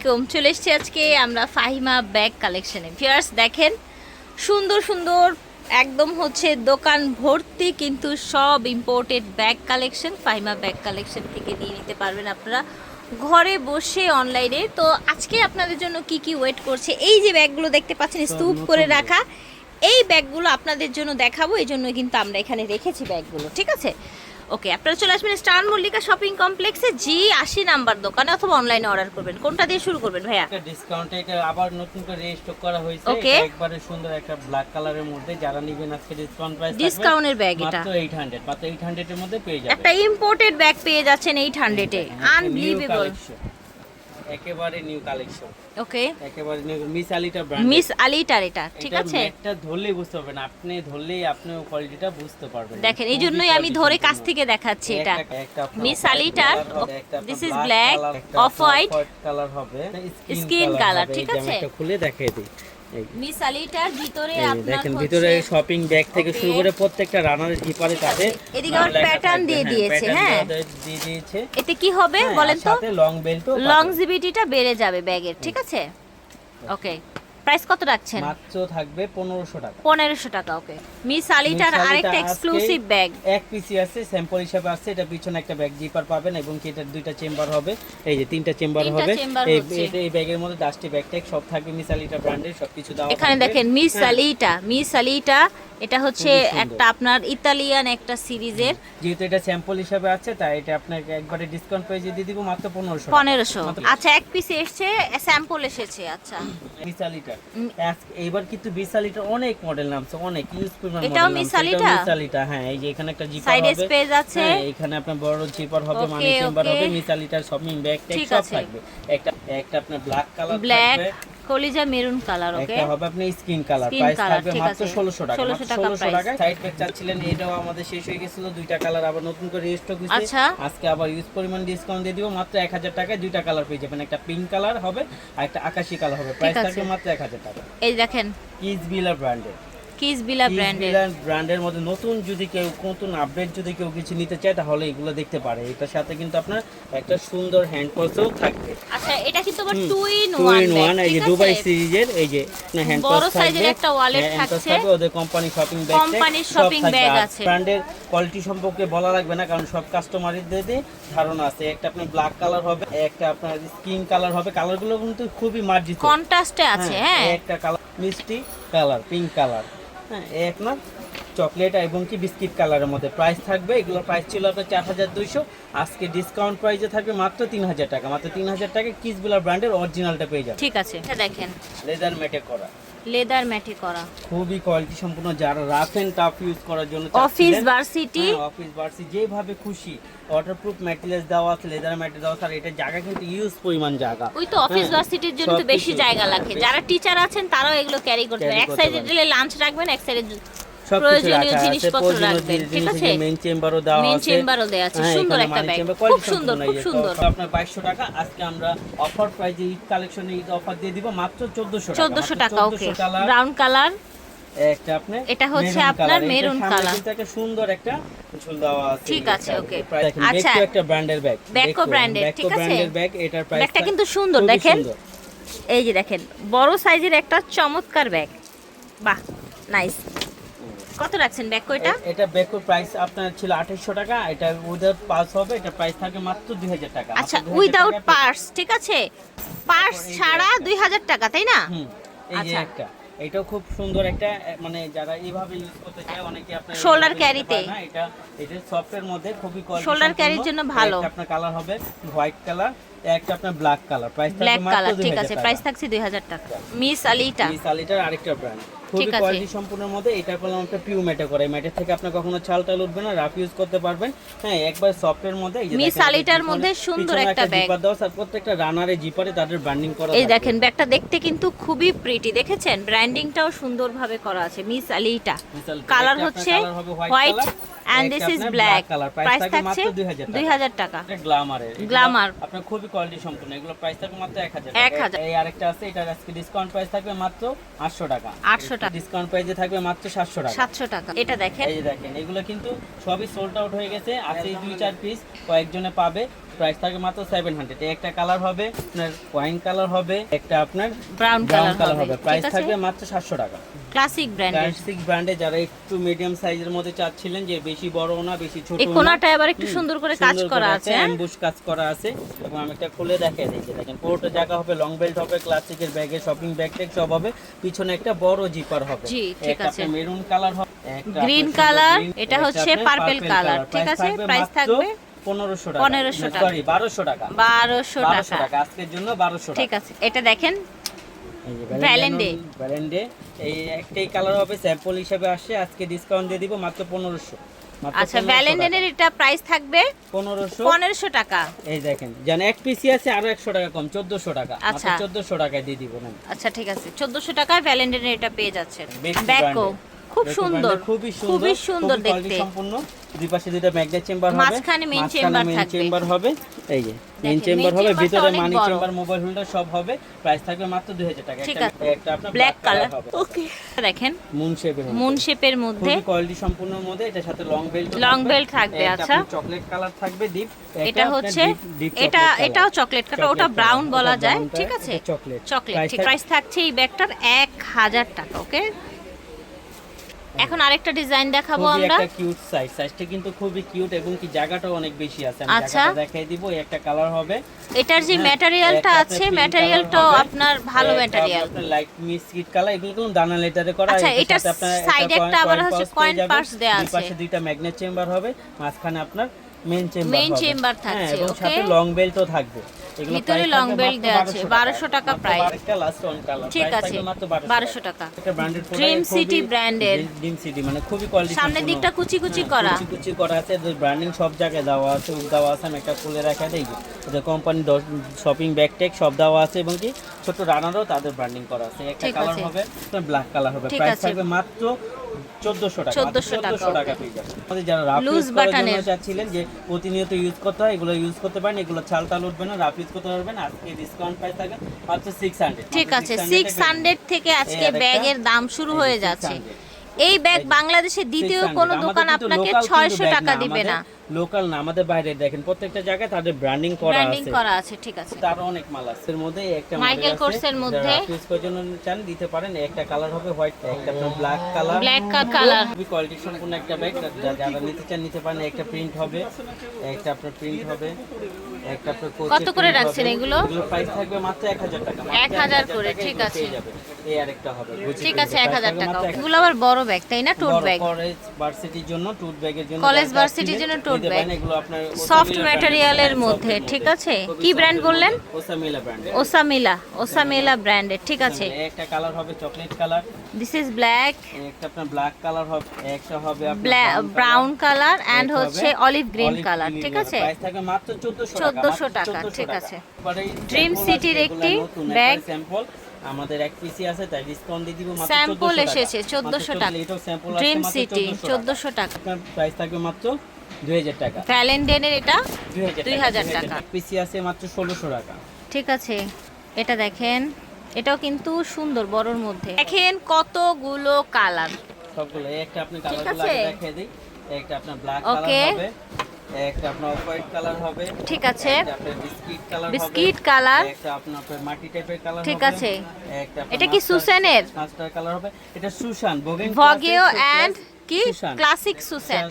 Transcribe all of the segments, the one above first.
আলাইকুম। চলে এসেছি আজকে আমরা ফাহিমা ব্যাগ কালেকশনে ভিউয়ার্স দেখেন সুন্দর সুন্দর একদম হচ্ছে দোকান ভর্তি কিন্তু সব imported bag collection Fahima bag collection থেকে নিয়ে নিতে পারবেন আপনারা। ঘরে বসে অনলাইনে তো আজকে আপনাদের জন্য কি কি ওয়েট করছে? এই যে ব্যাগগুলো দেখতে পাচ্ছেন স্তূপ করে রাখা। এই ব্যাগগুলো আপনাদের জন্য দেখাবো এই জন্য কিন্তু আমরা এখানে রেখেছি ব্যাগগুলো ঠিক আছে? ওকে আপনারা চলে আসবেন স্টার মল্লিকা শপিং কমপ্লেক্সে জি আশি নাম্বার দোকানে অথবা অনলাইনে অর্ডার করবেন। কোনটা দিয়ে শুরু করবেন ভাইয়া? একটা ডিসকাউন্টে এটা আবার নতুন করে রিস্টক করা হয়েছে। ওকে। একবারে সুন্দর একটা ব্ল্যাক কালারের মধ্যে। যারা নেবেন আজকে ডিসকাউন্ট প্রাইস ডিসকাউন্টের ব্যাগ এটা। মাত্র 800 মাত্র 800 এর মধ্যে পেয়ে যাবেন। একটা ইম্পোর্টেড ব্যাগ পেয়ে যাচ্ছেন এইট হান্ড্রেডে দেখেন, একটা আনবিলিভেবল। একেবারে নিউ কালেকশন ওকে একেবারে new Miss Alita brand Miss আলিটার এটা ঠিক আছে? এটা ধরলেই বুঝতে পারবেন আপনি ধরলেই আপনি কোয়ালিটিটা বুঝতে পারবেন। দেখেন এই জন্যই আমি ধরে কাছ থেকে দেখাচ্ছি এটা। Miss আলিটার this is black off white colour হবে। স্কিন কালার ঠিক আছে? খুলে দেখাই দিই। মিস আলিটার ভিতরে আপনার দেখেন ভিতরে শপিং ব্যাগ থেকে শুরু করে প্রত্যেকটা রানারের জিপারে কাছে এদিকে আবার প্যাটার্ন দিয়ে দিয়েছে, হ্যাঁ? দিয়ে দিয়েছে। এতে কি হবে হ্যাঁ, বলেন তো? সাথে লং লংজিভিটিটা বেড়ে যাবে ব্যাগের ঠিক আছে? ওকে প্রাইস কত রাখছেন? মাত্র থাকবে 1500 টাকা। পনেরোশো টাকা ওকে। মিস আলিটার আরেকটা এক্সক্লুসিভ ব্যাগ এক পিসি আছে স্যাম্পল হিসেবে আছে এটা পিছনে একটা ব্যাগ জিপার পাবেন এবং কি এটার দুইটা চেম্বার হবে এই যে তিনটা চেম্বার হবে। এই। এই ব্যাগের মধ্যে ডাস্টি ব্যাগ ট্যাগ সব থাকবে মিস আলিটা ব্র্যান্ডের সবকিছু দেওয়া এখানে দেখেন মিস হ্যাঁ, আলিটা মিস আলিটা এটা হচ্ছে একটা আপনার ইতালিয়ান একটা সিরিজের। যেহেতু এটা স্যাম্পল হিসেবে আছে তাই এটা আপনাকে একবারে ডিসকাউন্ট প্রাইসে দিয়ে দিব মাত্র 1500 পনেরোশো। মাত্র। আচ্ছা এক পিস এসেছে স্যাম্পল এসেছে আচ্ছা। বিশালিটা উম। এইবার কিন্তু বিশালিটার অনেক মডেল নামছে অনেক ইউজ পরিমাণ এটাও নামছে আলিটা? হ্যাঁ এই যে এখানে একটা জিপার সাইডে স্পেস আছে হ্যাঁ এখানে আপনার বড় জিপার হবে মানে চেম্বার. হবে সব মিন ব্যাগ ট্যাগ সব থাকবে একটা একটা আপনার ব্ল্যাক কালার থাকবে কলিজা মেরুন কালার ওকে এটা হবে আপনি স্কিন কালার। প্রাইস থাকবে মাত্র 1600 টাকা 1600 টাকা প্রাইস সাইড প্যাক চাচ্ছিলেন এটাও আমাদের শেষ হয়ে গিয়েছিল দুইটা কালার আবার নতুন করে রিস্টক হইছে আচ্ছা। আজকে আবার ইউজ পরিমাণ ডিসকাউন্ট দিয়ে দিব মাত্র 1000 টাকায় দুইটা কালার পেয়ে যাবেন। একটা পিঙ্ক কালার হবে আর একটা আকাশী কালার হবে। প্রাইস। থাকবে মাত্র 1000 টাকা। এই দেখেন। কিজ বিলার ব্র্যান্ডের কিস বিলা ব্র্যান্ডের ব্র্যান্ডের মধ্যে নতুন যদি কেউ নতুন আপডেট যদি কেউ কিছু নিতে চায় তাহলে এগুলো দেখতে পারে। এটার সাথে কিন্তু আপনার একটা সুন্দর হ্যান্ড পার্সও থাকবে। আচ্ছা এটা কিন্তু আবার টু ইন ওয়ান এই যে দুবাই সিরিজের এই যে হ্যান্ড বড় সাইজের একটা wallet থাকছে। ওদের company shopping bag shopping bag আছে। ব্র্যান্ডের কোয়ালিটি সম্পর্কে বলা লাগবে না কারণ সব কাস্টমারদের ধারণা আছে। একটা আপনার ব্ল্যাক কালার হবে একটা আপনার স্কিন কালার হবে। কালারগুলো কিন্তু খুবই মার্জিত। কন্ট্রাস্টে আছে হ্যাঁ একটা কালার মিষ্টি কালার পিঙ্ক কালার হ্যাঁ এই এক না চকলেট এবং কি বিস্কিট কালারের মধ্যে প্রাইস থাকবে। এগুলোর প্রাইস ছিল আপনার চার হাজার দুইশো। আজকে ডিসকাউন্ট প্রাইসে থাকবে মাত্র তিন হাজার টাকা। মাত্র তিন হাজার টাকা কিসগুলা ব্র্যান্ডের অরিজিনালটা পেয়ে যাবে ঠিক আছে দেখেন। লেদার মেটে করা। লেদার ম্যাটে করা। খুবই কোয়ালিটি সম্পূর্ণ যারা রাফ এন্ড টাফ ইউজ করার জন্য অফিস ভার্সিটি হ্যাঁ, অফিস ভার্সিটি যেভাবে খুশি। ওয়াটারপ্রুফ ম্যাটেরিয়ালস দেওয়া আছে লেদার ম্যাটে দেওয়া আর এটা জায়গা কিন্তু ইউজ পরিমাণ জায়গা। ওই তো অফিস হ্যাঁ, ভার্সিটির জন্য তো বেশি জায়গা লাগে। যারা টিচার আছেন তারাও এগুলো ক্যারি করতে এক সাইডে দিলে লাঞ্চ রাখবেন এক সাইডে প্রয়োজনীয় জিনিসপত্র রাখবেন, ঠিক আছে? এই যে main chamber ও দেওয়া আছে। chamber ও দেওয়া আছে, হ্যাঁ, সুন্দর একটা chamber, খুব সুন্দর, খুব সুন্দর। আপনার 2200 টাকা আজকে আমরা অফার প্রাইজে ঈদ কালেকশনে ঈদ অফার দিয়ে দিব মাত্র 1400 টাকা চোদ্দশো মাত্র টাকা ওকে ব্রাউন কালার একটা আপনি এটা হচ্ছে আপনার color। কিন্তু একটা সুন্দর একটা ঝুল দেওয়া আছে ঠিক আছে। দেখেন আচ্ছা। একটা ব্র্যান্ডের ব্যাগ brand এর, ঠিক আছে? ব্র্যান্ডের ব্যাগ এটার প্রাইস ব্যাগটা কিন্তু সুন্দর, দেখেন। এই যে দেখেন বড় সাইজের একটা চমৎকার ব্যাগ বাহ নাইস কত রাখছেন ব্যাগ কয়টা এটা বেকো প্রাইস আপনার ছিল 2800 টাকা এটা উইদাউট পার্স হবে এটা প্রাইস থাকে মাত্র 2000 টাকা আচ্ছা 2000 উইদাউট পার্স ঠিক আছে পার্স ছাড়া দুই হাজার টাকা তাই না এই যে আচ্ছা। একটা এটাও খুব সুন্দর একটা মানে যারা এইভাবে ইউজ করতে চায় অনেকে আপনার Shoulder এইভাবে carry নিতে পারে তে। না, এটা এটা সফটের মধ্যে খুবই quality Shoulder carry সম্পন্ন। র জন্য ভালো। আপনার কালার হবে হোয়াইট কালার একটা আপনার ব্ল্যাক কালার প্রাইস থাকবে ব্ল্যাক মাত্র কালার ঠিক আছে প্রাইস থাকছে দুই হাজার টাকা মিস আলিটা এই সালিটার আরেকটা ব্র্যান্ড খুবই ঠিক আছে। কোয়ালিটি সম্পূর্ণের মধ্যে এটা করলাম একটা পিউ ম্যাটে করে। ম্যাটের থেকে আপনার কখনো ছাল টাল উঠবে না রাফ ইউজ করতে পারবেন। হ্যাঁ একবার সফটের মধ্যে এই যে মিস আলিটার মধ্যে সুন্দর একটা ব্যাগ। আছে, আর প্রত্যেকটা রানারে জিপারে তাদের ব্র্যান্ডিং করা এই দেখেন ব্যাগটা দেখতে কিন্তু খুবই প্রিটি দেখেছেন? ব্র্যান্ডিংটাও সুন্দরভাবে করা আছে মিস আলিটা কালার হচ্ছে হোয়াইট একটা this is black black. price price থাকছে মাত্র 2000 টাকা। এটা গ্লামারের Glamour। আপনার খুবই কোয়ালিটি সম্পূর্ণ। এগুলো প্রাইস থাকবে মাত্র 1000 এক টাকা। হাজার। এই আরেকটা আছে এটা আজকে ডিসকাউন্ট প্রাইস থাকবে মাত্র 800 টাকা। 800 টাকা। ডিসকাউন্ট প্রাইসে থাকবে মাত্র 700 টাকা। সাতশো টাকা। এটা দেখেন। এই যে দেখেন এগুলো কিন্তু সবই সোল্ড আউট হয়ে গেছে। আছে দুই চার পিস কয়েকজনে পাবে। প্রাইস থাকে মাত্র সেভেন হান্ড্রেড একটা কালার হবে আপনার ওয়াইন কালার হবে একটা আপনার ব্রাউন কালার কালার হবে। প্রাইস থাকবে মাত্র সাতশো টাকা। ক্লাসিক ব্র্যান্ডের ক্লাসিক ব্র্যান্ডে যারা একটু মিডিয়াম সাইজের মধ্যে চাচ্ছিলেন যে বেশি বড় না বেশি ছোট এই কোনাটা আবার একটু সুন্দর করে কাজ করা আছে হ্যাঁ? অ্যাম্বুশ কাজ করা আছে। এবং আমি একটা খুলে দেখাই দিচ্ছি দেখেন পুরোটা জায়গা হবে লং বেল্ট হবে ক্লাসিকের ব্যাগে শপিং ব্যাগ ট্যাগ সব হবে। পিছনে একটা বড় জিপার হবে। জি, ঠিক আছে। মেরুন কালার হবে color, green, এটা হচ্ছে purple color, ঠিক আছে? Price থাকবে পনেরোশো টাকা। 1500 টাকা। সরি বারোশো টাকা। বারোশো বারোশো টাকা। টাকা আজকের জন্য বারোশো ঠিক আছে এটা দেখেন। ভ্যালেন্ডে ভ্যালেন্ডে এই একটাই কালার হবে স্যাম্পল হিসেবে আসছে আজকে ডিসকাউন্ট দিয়ে দিব মাত্র পনেরোশো। আচ্ছা ভ্যালেন্টাইনের এটা প্রাইস থাকবে পনেরোশো। পনেরোশো টাকা। এই দেখেন যেন এক পিসি আছে আরও একশো টাকা কম চোদ্দশো টাকা। আচ্ছা। চোদ্দশো টাকায় দিয়ে দিব না আচ্ছা ঠিক আছে চোদ্দশো টাকায় ভ্যালেন্টাইনের এটা পেয়ে যাচ্ছেন। ব্যাকো। খুব সুন্দর খুবই সুন্দর খুবই সুন্দর দেখতে। সম্পূর্ণ দুই পাশে দুইটা ম্যাগনেট চেম্বার হবে মাঝখানে chamber main থাকবে। chamber হবে এই যে মেইন চেম্বার হবে ভিতরে মানি চেম্বার মোবাইল হোল্ডার সব হবে প্রাইস থাকবে মাত্র 2000 টাকা। ঠিক আছে। একটা আপনার ব্ল্যাক কালার ওকে দেখেন মুন শেপের মুন শেপের মধ্যে। খুবই কোয়ালিটি সম্পূর্ণ মধ্যে এটার সাথে লং বেল্ট Long belt থাকবে, আচ্ছা। চকলেট কালার থাকবে ডিপ এটা হচ্ছে এটা এটাও চকলেট ওটা ব্রাউন বলা যায় ঠিক আছে? চকলেট চকলেট ঠিক প্রাইস থাকছে এই ব্যাগটার এক হাজার টাকা ওকে এখন আরেকটা ডিজাইন দেখাবো আমরা। একটা কিউট সাইজ সাইজটা কিন্তু খুবই কিউট এবং কি জায়গাটাও অনেক বেশি আছে। আমি আচ্ছা। জায়গাটা দেখাই দিব এই একটা কালার হবে। এটার যে ম্যাটেরিয়ালটা আছে ম্যাটেরিয়ালটাও আপনার ভালো ম্যাটেরিয়াল লাইট মিসকিট কালার এগুলো কোনো দানা লেটারে করা। আচ্ছা, এটার আপনার side একটা আবার হচ্ছে coin purse দেয়া আছে। পাশে দুইটা ম্যাগনেট চেম্বার হবে মাঝখানে আপনার মেইন চেম্বার Main chamber থাকছে, okay? সাথে লং বেল্টও থাকবে। ভিতরে belt মাত্র দেয়া আছে, 1200 টাকা color, ঠিক আছে 1200 টাকা। City brand এর। ড্রিম সিটি মানে খুবই কোয়ালিটি সামনের দিকটা কুচি কুচি করা। কুচি কুচি করা আছে ব্র্যান্ডিং সব জায়গায় দেওয়া আছে দেওয়া আছে আমি একটা খুলে রাখা দেই। এটা কোম্পানি শপিং ব্যাগ ট্যাগ সব দেওয়া আছে এবং কি ছোট রানারও তাদের ব্র্যান্ডিং করা আছে। একটা কালার হবে ব্ল্যাক কালার হবে। প্রাইস থাকবে মাত্র 1400 টাকা। 1400 টাকা, পেয়ে যাবেন আমাদের যারা রাফ Loose ইউজ করার জন্য button-এর। চাচ্ছিলেন যে প্রতিনিয়ত ইউজ করতে হয় এগুলো ইউজ করতে পারেন এগুলো ছাল টাল উঠবে না রাফ ইউজ করতে পারবেন আজকে ডিসকাউন্ট প্রাইস থাকবে মাত্র 600 ঠিক আছে 600 সিক্স হান্ড্রেড থেকে আজকে ব্যাগের দাম শুরু হয়ে যাচ্ছে। 600 এই ব্যাগ বাংলাদেশে দ্বিতীয় 600 কোনো দোকান আপনাকে local কিন্তু ছয়শো bag টাকা দিবে না। লোকাল না আমাদের বাইরে দেখেন প্রত্যেকটা জায়গায় তাদের ব্র্যান্ডিং করা আছে। ব্র্যান্ডিং করা আছে ঠিক আছে। তার অনেক মাল আছে। এর মধ্যে একটা মাইকেল এর মধ্যে। ইউজ করার জন্য চান দিতে পারেন। একটা কালার হবে হোয়াইট একটা আপনার ব্ল্যাক কালার Black কালার। খুবই কোয়ালিটি সম্পূর্ণ একটা ব্যাগ যারা নিতে চান নিতে পারেন। একটা প্রিন্ট হবে একটা আপনার প্রিন্ট হবে। কত করে রাখছেন এগুলো? এগুলো প্রাইস থাকবে মাত্র 1000 টাকা 1000 করে, ঠিক আছে। এই আরেকটা হবে ঠিক আছে এর এক price হাজার থাকবে টাকা। এগুলো আবার বড় ব্যাগ তাই না? টোট ব্যাগ কলেজ ভার্সিটির জন্য টুট ব্যাগের জন্য কলেজ ভার্সিটির জন্য tote নিতে এগুলো আপনার Soft ওসামিলা material এর brand, মধ্যে, ঠিক আছে? কি ব্র্যান্ড বললেন? ওসামিলা ব্র্যান্ড ওসামিলা ওসামিলা ব্র্যান্ডের ঠিক আছে। একটা কালার হবে chocolate colour this is black একটা আপনার ব্ল্যাক কালার হবে একটা হবে আপনার ব্রাউন কালার এন্ড হচ্ছে অলিভ গ্রিন কালার ঠিক আছে? প্রাইস থাকে মাত্র 1400 1400 টাকা, 1400 ঠিক। আছে। City-র আছে, একটি। একটা sample আমাদের এক পিসি আছে তাই ডিসকাউন্ট দিয়ে দিব মাত্র 1400 এসেছে, 1400 টাকা। 1400 এটাও আছে ড্রিম সিটি 1400 টাকা। চোদ্দশো প্রাইস থাকবে মাত্র 2000 টাকা। ভ্যালেন্টাইনের এটা 2000 2000 টাকা। পিসি আছে মাত্র 1600 টাকা। ঠিক আছে এটা দেখেন। এটাও কিন্তু সুন্দর বড়র মধ্যে। দেখেন কতগুলো কালার সবগুলো একটা আপনি কালারগুলো দেখিয়ে দিই। একটা আপনার ব্ল্যাক কালার হবে। একটা আপনার হোয়াইট কালার হবে ঠিক আছে। বিস্কিট কালার বিস্কিট কালার একটা আপনার মাটি টাইপের কালার ঠিক আছে। এটা কি সুসেনের? মাস্টার কালার হবে। এটা ভগিও এন্ড কি। ক্লাসিক সুসেন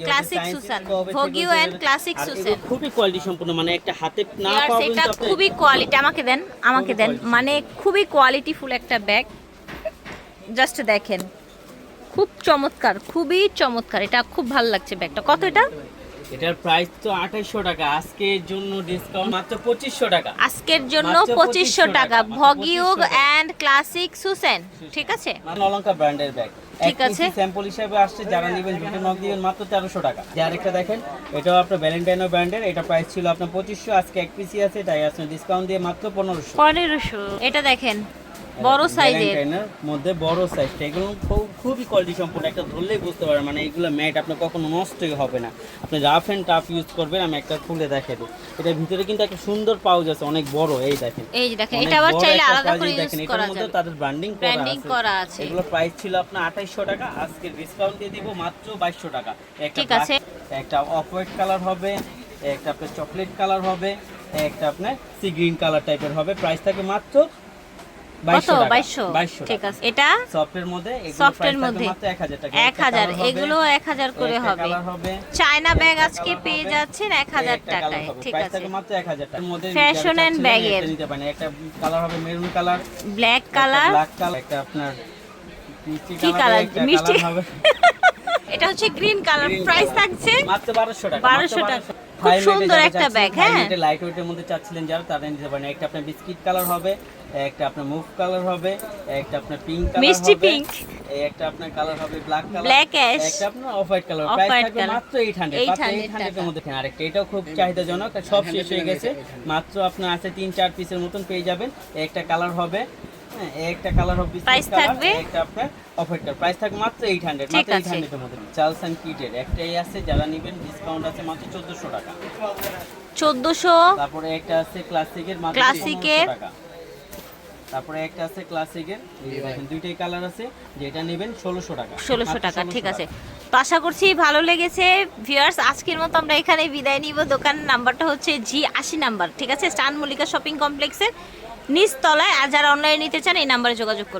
যে সুসান। ভগিও আর এগুলো সুসান। খুবই কোয়ালিটি সম্পূর্ণ মানে একটা হাতে না পাওয়া এটা খুবই কোয়ালিটি আমাকে দেন আমাকে দেন। মানে খুবই কোয়ালিটিফুল একটা ব্যাগ জাস্ট দেখেন। খুব চমৎকার খুবই চমৎকার। এটা খুব ভালো লাগছে ব্যাগটা কত এটা? এটার প্রাইস তো 2800 টাকা। আজকের জন্য ডিসকাউন্ট মাত্র 2500 টাকা। আজকের জন্য পঁচিশশো 2500 টাকা। ভগিউগ 2500 অ্যান্ড ক্লাসিক সুসেন ঠিক আছে? অলঙ্কার ব্র্যান্ডের ব্যাগ ঠিক আছে। স্যাম্পল হিসেবে আসছে যারা নেবেন দুটো নক দিবেন মাত্র তেরোশো টাকা। যে আরেকটা দেখেন এটাও আপনার ভ্যালেন্টাইনো ব্র্যান্ডের এটা প্রাইস ছিল আপনার পঁচিশশো আজকে এক পিসি আছে তাই আপনার ডিসকাউন্ট দিয়ে মাত্র পনেরোশো। পনেরোশো। এটা দেখেন বড় সাইজের মধ্যে বড় সাইজটা এগুলো খুব- খুবই কোয়ালিটি সম্পূর্ণ একটা ধরলেই বুঝতে পারবেন মানে এগুলো ম্যাট আপনার কখনো নষ্টই হবে না। আপনি রাফ অ্যান্ড টাফ ইউজ করবেন আমি একটা খুলে দেখে দিই। এটার ভিতরে কিন্তু একটা সুন্দর পাউজ আছে অনেক বড় এই দেখেন। এই যে দেখেন এটা আবার চাইলে আলাদা করে ইউজ করা মধ্যে যাবে। তাদের ব্র্যান্ডিং ব্র্যান্ডিং করা আছে। এগুলো প্রাইস ছিল আপনার আঠাইশশো টাকা আজকে ডিসকাউন্ট দিয়ে দিব মাত্র বাইশশো টাকা। একটা ঠিক আছে। একটা অফ হোয়াইট কালার হবে একটা আপনার চকলেট কালার হবে একটা আপনার সি গ্রিন কালার টাইপের হবে। প্রাইস থাকে মাত্র কত? বাইশশো বাইশশো? ঠিক আছে। এটা সফটের মধ্যে সফটের মধ্যে। এগুলো করে হবে। চায়না ব্যাগ আজকে পেয়ে যাচ্ছেন এক হাজার একটা কালার টাকায়। ঠিক আছে। মাত্র টাকার মধ্যে। নিতে পারেন। একটা কালার হবে maroon colour black colour black colour একটা আপনার কি কালার? মিষ্টি? হবে। এটা হচ্ছে গ্রিন কালার প্রাইস থাকছে মাত্র 1200 টাকা। 1200 টাকা। খুব সুন্দর একটা bag, হ্যাঁ। লাইট ওয়েটের মধ্যে চাচ্ছিলেন যারা তারা নিতে পারেন। একটা আপনার বিস্কিট কালার হবে। একটা আপনার মুভ কালার হবে একটা আপনার পিঙ্ক কালার মিষ্টি। এই একটা আপনার কালার হবে ব্ল্যাক কালার Black ash। একটা আপনার অফ হোয়াইট কালার প্রাইস থাকবে মাত্র 800 800 800 এর মধ্যে আর একটা এটাও খুব চাহিদাজনক সব শেষ হয়ে গেছে। মাত্র আপনার আছে তিন চার পিসের মতন পেয়ে যাবেন। এই একটা কালার হবে হ্যাঁ একটা কালার হবে কালার থাকবে? একটা আপনার অফ হোয়াইট কালার। প্রাইস থাকবে মাত্র 800 মাত্র 800 এর মধ্যে। চার্লস এন্ড কিটের একটাই আছে যারা নেবেন ডিসকাউন্ট আছে মাত্র 1400 টাকা। চোদ্দশো তারপরে একটা আছে ক্লাসিকের মাত্র ক্লাসিকের। 1500 টাকা। তারপরে একটা আছে ক্লাসিকের দেখেন দুইটাই কালার আছে যেটা নেবেন 1600 টাকা। ষোলোশো টাকা ঠিক আছে। তো আশা করছি ভালো লেগেছে। ভিউয়ার্স আজকের মতো আমরা এখানে বিদায় নিব। দোকান নাম্বারটা হচ্ছে জি আশি নাম্বার ঠিক আছে? স্টান মল্লিকা শপিং কমপ্লেক্সের নিচ তলায় আর যারা অনলাইনে নিতে চান এই নাম্বারে যোগাযোগ করুন।